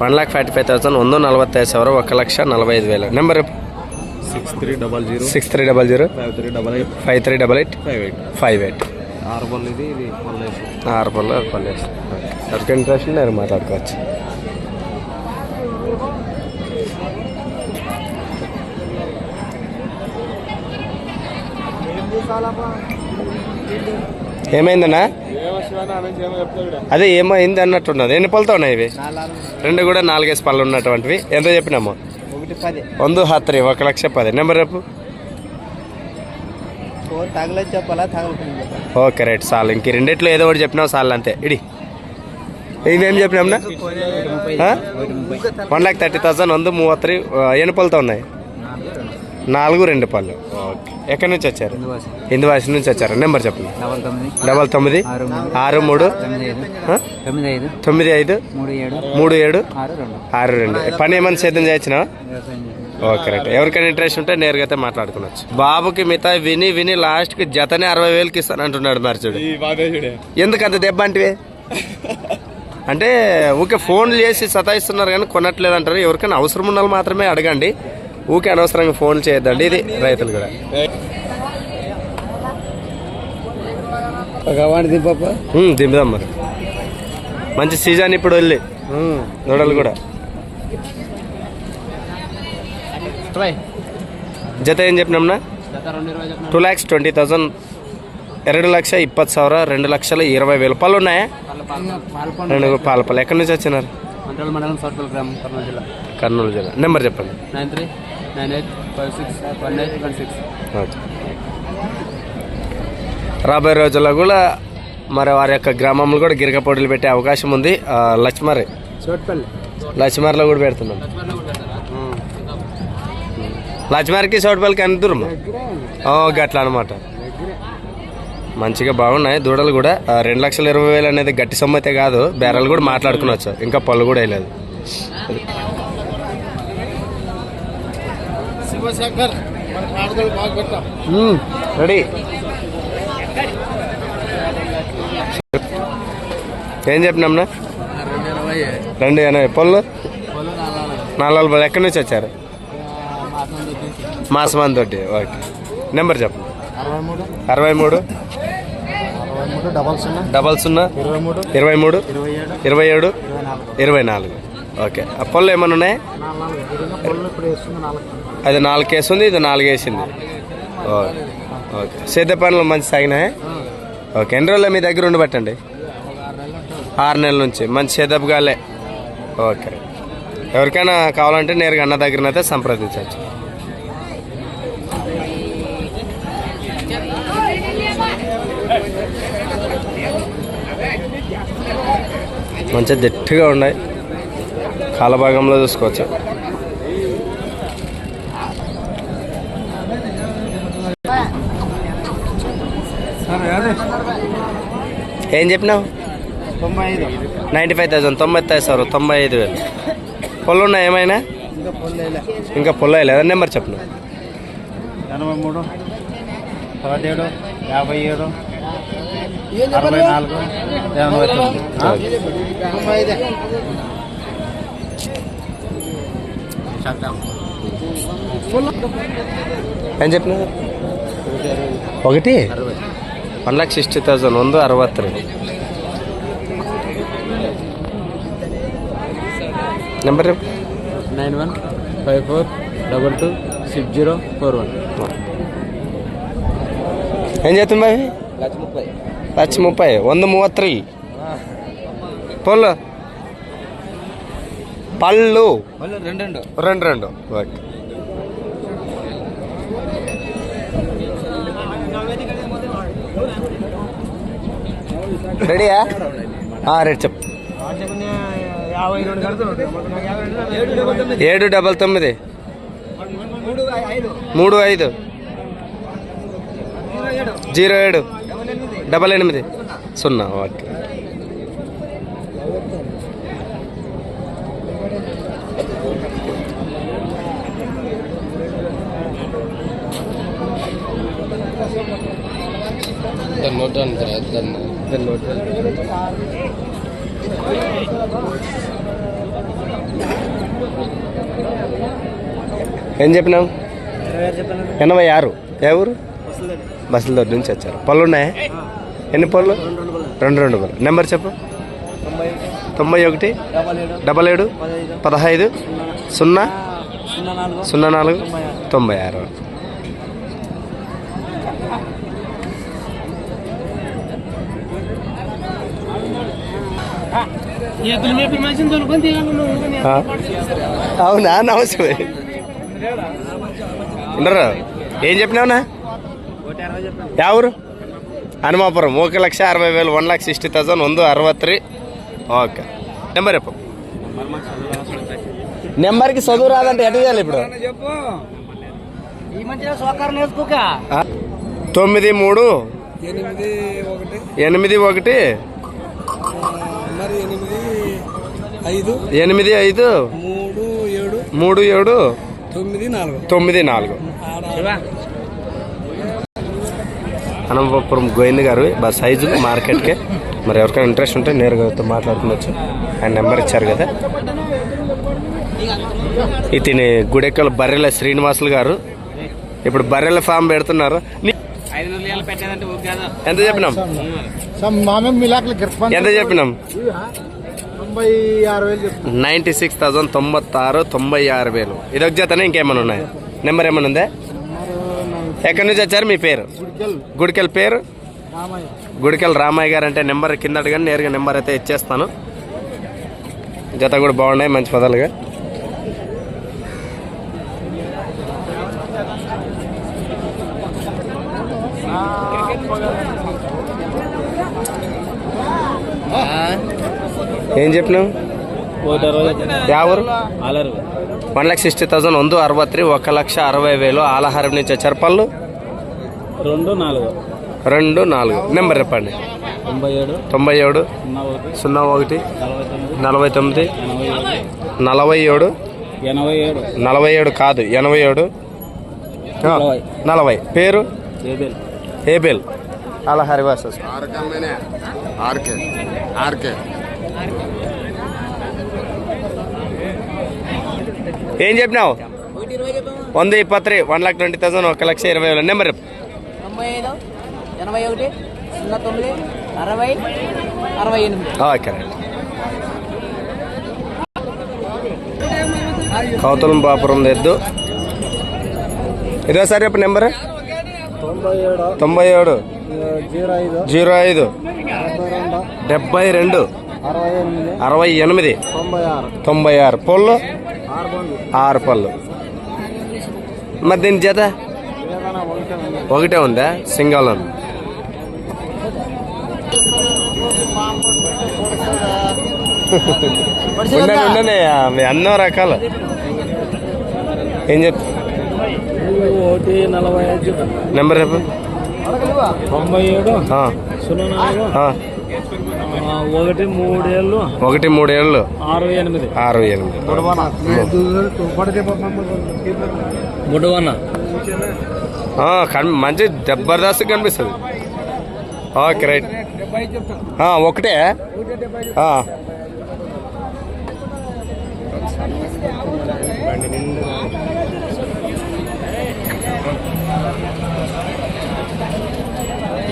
One lakh forty five thousand ಒಂದು ನಲವತ್ತೈದು ఒక లక్ష నలభై ఐదు ವೇಲ number six three double zero six three double zero five three double eight five three double eight five eight five eight ఆరు పళ్ళు ఇది ఇది పళ్ళు ఆరు పళ్ళు ఆరు పళ్ళు ఎవరికి ఇంట్రెస్ట్ నేను మాట్లాడుకోవచ్చు. ఏమైందన్నా? అదే ఏమైంది అన్నట్టున్నది. ఎన్ని పళ్ళతో ఉన్నాయి ఇవి? రెండు కూడా నాలుగేసి పళ్ళు ఉన్నటువంటివి. ఎంత చెప్పినాము? వంద హత్రి ఒక లక్ష పది. నెంబర్ రేపు ఓకే రైట్ చాలు ఇంక రెండిట్లో ఏదో ఒకటి చెప్పినావు చాలు అంతే. ఇడి. ఇవేం చెప్పినాం వన్ ల్యాక్ థర్టీ థౌసండ్ వందు మూవత్రి ఎన్ని పళ్ళతో ఉన్నాయి? నాలుగు రెండు పళ్ళు. ఓకే. ఎక్కడి నుంచి వచ్చారు? హిందూవాసి. నుంచి వచ్చారు. నెంబర్ చెప్పండి. డబల్ తొమ్మిది. ఆరు మూడు. తొమ్మిది ఐదు. మూడు ఏడు. ఆరు రెండు. పని ఏమైనా సేద్యం చేసి ఓకే రైట్. ఎవరికైనా ఇంట్రెస్ట్ ఉంటే నేరుగా అయితే మాట్లాడుకోవచ్చు. బాబుకి మిగతా విని విని లాస్ట్కి జతనే అరవై వేలకి ఇస్తాను అంటున్నాడు మరి చూడు. ఎందుకు అంత దెబ్బ అంటే అంటే ఊకే ఫోన్లు చేసి సతాయిస్తున్నారు కానీ కొనట్లేదు అంటారు ఎవరికైనా అవసరం ఉన్న మాత్రమే అడగండి. ఊకే అనవసరంగా ఫోన్ చేయొద్దండి ఇది రైతులు కూడా వాడి దింపప్ప ఉమ్, దింపుదాం మరి మంచి సీజన్ ఇప్పుడు వెళ్ళి దూడలు కూడా జత ఏం చెప్పినాంనా రెండు ఇరవై చెప్పిన టూ ల్యాక్స్ ట్వంటీ థౌసండ్ ಎರಡು ಲಕ್ಷ ಇಪ್ಪತ್ತು ಸಾವಿರ రెండు లక్షల ఇరవై వేలు పళ్ళు ఉన్నాయా పాల్పొండ రెండు పాలపల్లి ఎక్కడి నుంచి వచ్చినారు మంత్రాల మండలం సోట్పల్ గ్రామం కర్నూలు జిల్లా. కర్నూలు జిల్లా. నెంబర్ చెప్పండి. Nine three nine eight five six one eight one six. రాబోయే రోజుల్లో కూడా మరి వారి యొక్క గ్రామంలో కూడా గిరిక పోటీలు పెట్టే అవకాశం ఉంది. లక్ష్మరి చోట్పల్లి లక్ష్మరిలో కూడా పెడుతున్నాం. లక్ష్మరికి చోటుపల్లికి ఎంత దూరం ఓ, గట్లా అనమాట మంచిగా బాగున్నాయి. దూడలు కూడా రెండు లక్షల ఇరవై వేలు అనేది గట్టి సొమ్ము అయితే కాదు. బేరాలు కూడా మాట్లాడుకునవచ్చు ఇంకా పళ్ళు కూడా వేయలేదు. రెడీ. ఏం చెప్పినాంనా రెండు ఎనభై. పళ్ళు? నాలుగు పళ్ళు ఎక్కడి నుంచి వచ్చారు? మాసమాన్ తోటి ఓకే. నెంబర్ చెప్పండి. అరవై మూడు అరవై మూడు అరవై మూడు డబల్ సున్నా. ఇరవై మూడు. ఇరవై ఏడు. ఇరవై నాలుగు. ఓకే. ఆ పళ్ళు ఏమైనా ఉన్నాయి? అది నాలుగు. వేసింది ఇది నాలుగు. వేసింది ఓకే ఓకే. సేద్య పనులు మంచి సాగినాయి? ఓకే. ఎన్ని రోజులు మీ దగ్గర ఉండబట్టండి ఆరు నెలల నుంచి. మంచి సేదపు గాలే. ఓకే. ఎవరికైనా కావాలంటే నేరుగా అన్న దగ్గరనైతే సంప్రదించవచ్చు. మంచిగా దిట్టుగా ఉన్నాయి. కాల భాగంలో చూసుకోవచ్చు. ఏం చెప్పినావు? తొంభై ఐదు నైంటీ ఫైవ్ థౌసండ్ తొంభై సార్ తొంభై ఐదు వేలు. పొల్లు ఉన్నాయి ఏమైనా? ఇంకా పొల్ల లేదా నెంబర్ చెప్పను ఎనభై మూడు. పదిహేడు యాభై ఏడు అరవై నాలుగు ఎనభై ఏం చెప్పిన ఒకటి? వన్ ల్యాక్ సిక్స్టీ థౌజండ్ వంద రెండు number nine one five four double two six zero four one. ఏం చేస్తుంది బావి లక్ష ముప్పై వంద మూవత్తి పొల్లు పళ్ళు. రెండు రెండు. రెండు ఓకే. రెడీయా? చెప్పు రెండు కడుతున్నాడు ఏడు డబల్ తొమ్మిది. మూడు ఐదు. జీరో ఏడు. డబల్ ఎనిమిది. సున్నా ఓకే. ఏం చెప్పినావు? ఎనభై ఆరు. ఏ ఊరు? బస్సుల దగ్గర నుంచి వచ్చారు. పళ్ళు ఉన్నాయా? ఎన్ని పళ్ళు? రెండు రెండు పళ్ళు. నెంబర్ చెప్పు. తొంభై ఒకటి డబల్ ఏడు పదహైదు సున్నా సున్నా నాలుగు తొంభై ఆరు. అవునా? నమస్తే. ఉండరు ఏం చెప్పినావునా? ಯಾವರು ಹನುಮಾಪುರಂ ఒక లక్ష అరవై వేలు వన్ లాక్ సిక్స్టీ థౌసండ్ ಒಂದು అరవత్రి ఓకే నెంబర్ చెప్పు నెంబర్కి చదువు రాదంటే ఎట్లా చేయాలి ఇప్పుడు ఈ మధ్యన సోకారం నేర్చుకోక ఆ? తొమ్మిది మూడు ఎనిమిది ఒకటి ఎనిమిది ఒకటి మరి ఎనిమిది ఐదు ఎనిమిది ఐదు మూడు ఏడు మూడు ఏడు తొమ్మిది నాలుగు తొమ్మిది నాలుగు అనంతపురం గోవింద్ గారు సైజు మార్కెట్కి మరి ఎవరికైనా ఇంట్రెస్ట్ ఉంటే నేరుగా మాట్లాడుకోవచ్చు. ఆయన నెంబర్ ఇచ్చారు కదా. ఇతని గుడెక్కల బర్రెల శ్రీనివాసులు గారు. ఇప్పుడు బర్రెల ఫామ్ పెడుతున్నారు. ఎంత చెప్పినాం? ఎంత చెప్పినాం? తొంభై ఆరు నైంటీ సిక్స్ థౌసండ్ తొంభత్తారు తొంభై ఆరు వేలు. ఇదొక జతనే? ఇంకేమైనా ఉన్నాయి? నెంబర్ ఏమైనా ఉందా? ఎక్కడి నుంచి వచ్చారు? మీ పేరు? గుడికెల్. పేరు? గుడికెల్ రామయ్య గారు అంటే నెంబర్ కింద అడగండి నేరుగా నెంబర్ అయితే ఇచ్చేస్తాను. జత కూడా బాగున్నాయి మంచి పదాలుగా. ఏం చెప్పినావు? ಯಾವರು వన్ లాక్ సిక్స్టీ థౌసండ్ ಒಂದು అరవత్రి ఒక లక్ష అరవై వేలు ఆలహారం నుంచి వచ్చారు పళ్ళు రెండు నాలుగు రెండు నాలుగు నెంబర్ చెప్పండి తొంభై ఏడు తొంభై ఏడు సున్నా ఒకటి సున్నా ఒకటి నలభై తొమ్మిది నలభై తొమ్మిది ఎనభై ఏడు నలభై ఏడు ఎనభై ఏడు నలభై ఏడు కాదు ఎనభై ఏడు ఆ, నలభై. నలభై పేరు ఏబెల్ ఏబెల్ అలా హరివాసస్ ఆర్కే ఆర్కే ఏం చెప్పినావు? వంద ఇప్పత్రి వన్ లాక్ ట్వంటీ థౌసండ్ ఒక లక్ష ఇరవై వేలు. నెంబర్ ఓకే కౌతలం బాపురం ఎద్దు ఇదో సార్ చెప్పు నెంబర్. తొంభై ఏడు. జీరో ఐదు. డెబ్బై రెండు. అరవై ఎనిమిది. తొంభై ఆరు. తొంభై ఆరు. పళ్ళు ఆరు పళ్ళు. మరి దీని జత? ఏదైనా ఒకటే ఉంది? సింగల్ ఉంది. ఉండని ఉండని అవి ఎన్నో రకాలు. ఏం చెప్ ఒకటి నలభై ఐదు నెంబర్ చెప్పు. తొంభై ఏడు? సున్నా నాలుగు? ఒకటి మూడేళ్ళు? ఒకటి మూడేళ్ళు. ఆరు ఎనిమిది? ఆరు ఎనిమిది. కన్ మంచి జబర్దస్త్ కనిపిస్తుంది. Okay right. ఒకటే? ఆ.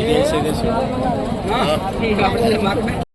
ఇది వేసేది